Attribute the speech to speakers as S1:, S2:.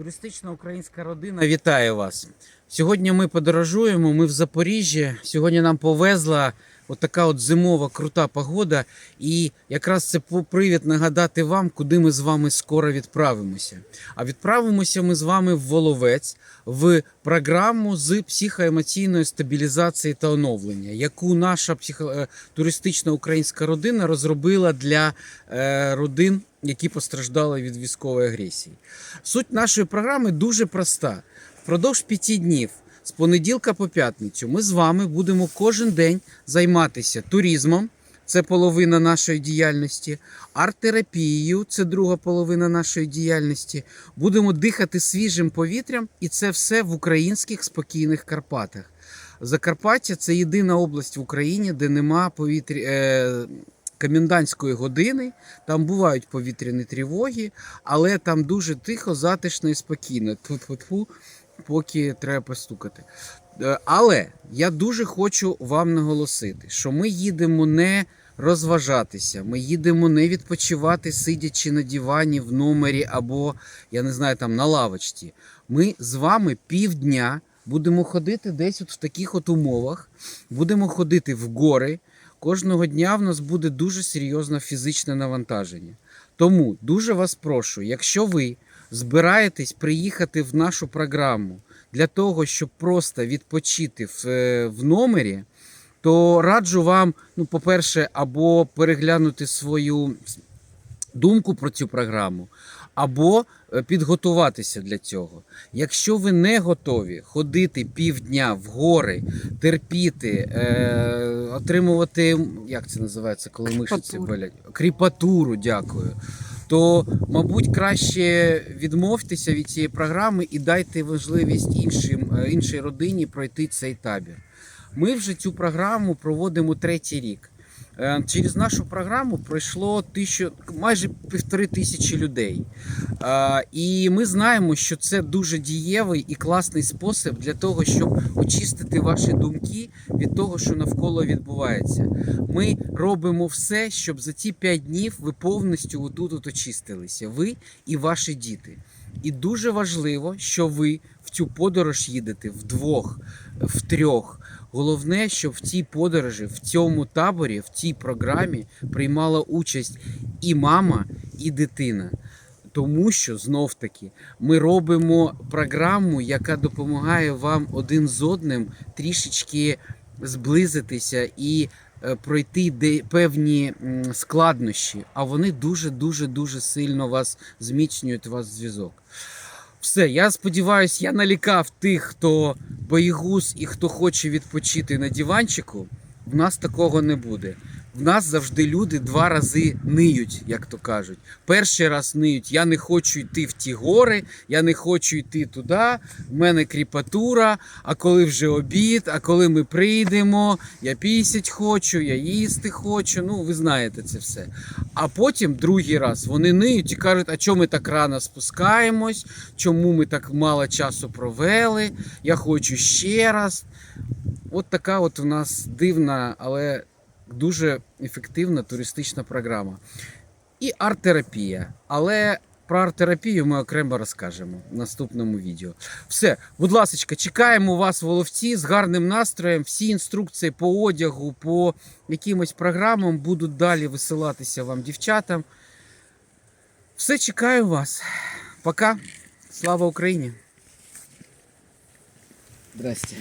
S1: Туристична українська родина вітає вас. Сьогодні ми подорожуємо. Ми в Запоріжжі. Сьогодні нам повезла отака от зимова крута погода. І якраз це привід нагадати вам, куди ми з вами скоро відправимося. А відправимося ми з вами в Воловець в програму з психоемоційної стабілізації та оновлення, яку наша психо... е, туристична українська родина розробила для е, родин, які постраждали від військової агресії. Суть нашої програми дуже проста. Впродовж п'яти днів, з понеділка по п'ятницю, ми з вами будемо кожен день займатися туризмом. Це половина нашої діяльності, арт-терапією це друга половина нашої діяльності. Будемо дихати свіжим повітрям, і це все в українських спокійних Карпатах. Закарпаття це єдина область в Україні, де нема повітря. Е, комендантської години, там бувають повітряні тривоги, але там дуже тихо, затишно і спокійно. Тьфу-тьфу-тьфу, поки треба постукати. Е, Але я дуже хочу вам наголосити, що ми їдемо не розважатися, ми їдемо не відпочивати, сидячи на дивані в номері або, я не знаю, там на лавочці. Ми з вами півдня будемо ходити десь от в таких от умовах, будемо ходити в гори. Кожного дня в нас буде дуже серйозне фізичне навантаження. Тому дуже вас прошу, якщо ви збираєтесь приїхати в нашу програму для того, щоб просто відпочити в, е, в номері, то раджу вам, ну, по-перше, або переглянути свою думку про цю програму, або е, підготуватися для цього. Якщо ви не готові ходити півдня в гори, терпіти, е, отримувати, як це називається, коли мишці болять? Кріпатуру, дякую. То, мабуть, краще відмовтеся від цієї програми і дайте можливість іншим, е, іншій родині пройти цей табір. Ми вже цю програму проводимо третій рік. Е, Через нашу програму пройшло тисячу, майже півтори тисячі людей. Е, І ми знаємо, що це дуже дієвий і класний спосіб для того, щоб очистити ваші думки від того, що навколо відбувається. Ми робимо все, щоб за ці 5 днів ви повністю отут от очистилися. Ви і ваші діти. І дуже важливо, що ви в цю подорож їдете вдвох, в трьох. Головне, щоб в цій подорожі, в цьому таборі, в цій програмі приймала участь і мама, і дитина. Тому що знов таки ми робимо програму, яка допомагає вам один з одним трішечки зблизитися і е, пройти певні складнощі, а вони дуже дуже дуже сильно вас зміцнюють вас зв'язок. Все, я сподіваюся, я налякав тих, хто боєгуз і хто хоче відпочити на диванчику. В нас такого не буде. В нас завжди люди два рази ниють, як то кажуть. Перший раз ниють, я не хочу йти в ті гори, я не хочу йти туди, в мене кріпатура, а коли вже обід, а коли ми прийдемо, я пісять хочу, я їсти хочу. Ну, ви знаєте це все. А потім другий раз вони ниють і кажуть, а чому ми так рано спускаємось, чому ми так мало часу провели, я хочу ще раз. От така от у нас дивна, але дуже ефективна туристична програма. І арт-терапія. Але про арт-терапію ми окремо розкажемо в наступному відео. Все, будь ласка, чекаємо вас Воловці з гарним настроєм. Всі інструкції по одягу, по якимось програмам будуть далі висилатися вам дівчатам. Все чекаю вас. Пока. Слава Україні. Здрасте.